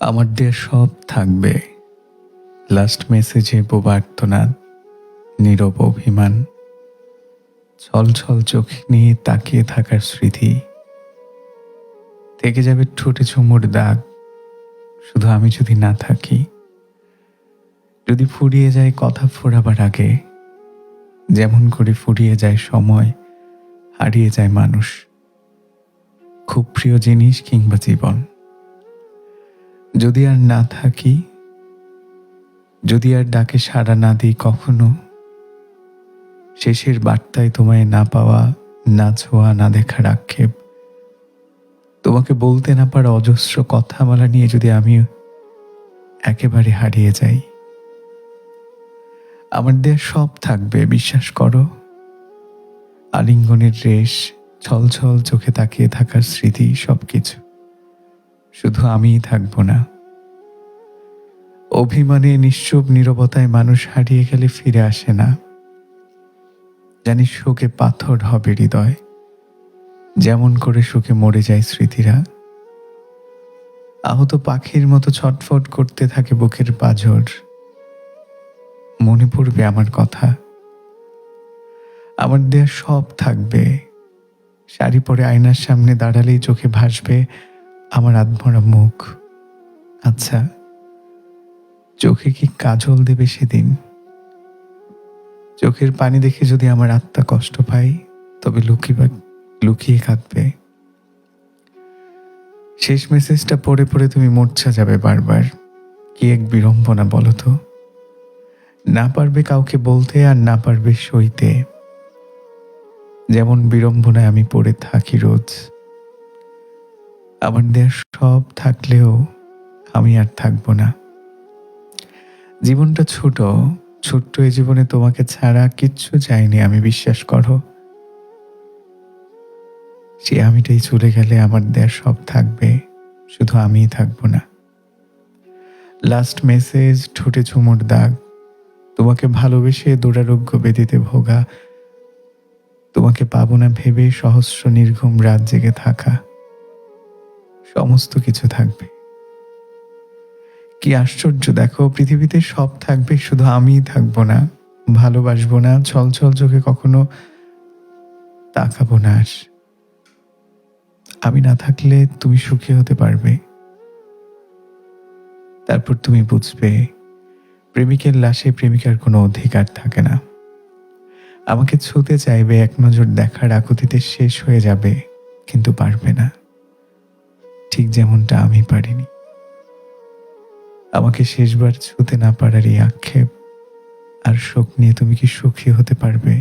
আমার দেয়া সব থাকবে। লাস্ট মেসেজে বোবার্তনাদ নীরব অভিমান। ছল ছল চোখ নিয়ে তাকিয়ে থাকার স্মৃতি। থেকে যাবে ঠোঁটে চুমুর দাগ। শুধু আমি যদি না থাকি, যদি ফুরিয়ে যায় কথা ফোরাবার আগে, যেমন করে ফুরিয়ে যায় সময়, হারিয়ে যায় মানুষ। খুব প্রিয় জিনিস কিংবা জীবন। যদি আর না থাকি, যদি আর ডাকে সাড়া না দিই কখনো, শেষের বার্তায় তোমায় না পাওয়া, না ছোঁয়া, না দেখার আক্ষেপ, তোমাকে বলতে না পারা অজস্র কথামালা নিয়ে যদি আমি একেবারে হারিয়ে যাই, আমার দেয়া সব থাকবে, বিশ্বাস করো। আলিঙ্গনের রেশ ছল ছল চোখে তাকিয়ে থাকার স্মৃতি সবকিছু। শুধু আমিই থাকব না। অভিমানে নিশ্চুপ নীরবতায় মানুষ হারিয়ে গেলে ফিরে আসে না। জানি শোকে পাথর হবে হৃদয়। যেমন করে শোকে মরে যায় স্মৃতিরা। আহত পাখির মতো ছটফট করতে থাকে বুকের পাঁজর। মনে পড়বে আমার কথা। আমার দেয়া সব থাকবে। শাড়ি পরে আয়নার সামনে দাঁড়ালেই চোখে ভাসবে আমার আত্মরা মুখ। আচ্ছা চোখে কি কাজল দেবে সেদিন? চোখের পানি দেখে যদি আমার আত্মা কষ্ট পাই তবে লুকিয়ে লুকিয়ে কাঁদবে। শেষ মেসেজটা পড়ে পড়ে তুমি মূর্ছা যাবে বারবার। কি এক বিড়ম্বনা বলো তো? না পারবে কাউকে বলতে আর না পারবে সইতে। যেমন বিড়ম্বনায় আমি পড়ে থাকি রোজ। আমার দেয়া সব থাকলেও আমি আর থাকব না। জীবনটা ছোট, ছোট্ট এই জীবনে তোমাকে ছাড়া কিচ্ছু চাইনি, আমি বিশ্বাস করো। সে আমিটাই চলে গেলে আমার দেয়া সব থাকবে, শুধু আমিই থাকব না। লাস্ট মেসেজ ঠোঁটে ঝুমুর দাগ। তোমাকে ভালোবেসে দুরারোগ্য বেদিতে ভোগা। তোমাকে পাবো না ভেবে সহস্র নির্ঘুম রাত জেগে থাকা। সমস্ত কিছু থাকবে। কি আশ্চর্য, দেখো, পৃথিবীতে সব থাকবে, শুধু আমিই থাকব না, ভালোবাসবো না ছল ছল চোখে কখনো তাকাবো না আমি না থাকলে তুমি সুখী হতে পারবে। তারপর তুমি বুঝবে, প্রেমিকের লাশে প্রেমিকার কোনো অধিকার থাকে না। আমাকে ছুতে চাইবে এক নজর দেখার আকুতিতে শেষ হয়ে যাবে, কিন্তু পারবে না। যেমনটা আমি পারিনি। আমাকে শেষবার ছুতে না পারার এই আক্ষেপ আর শোক নিয়ে তুমি কি সুখী হতে পারবে?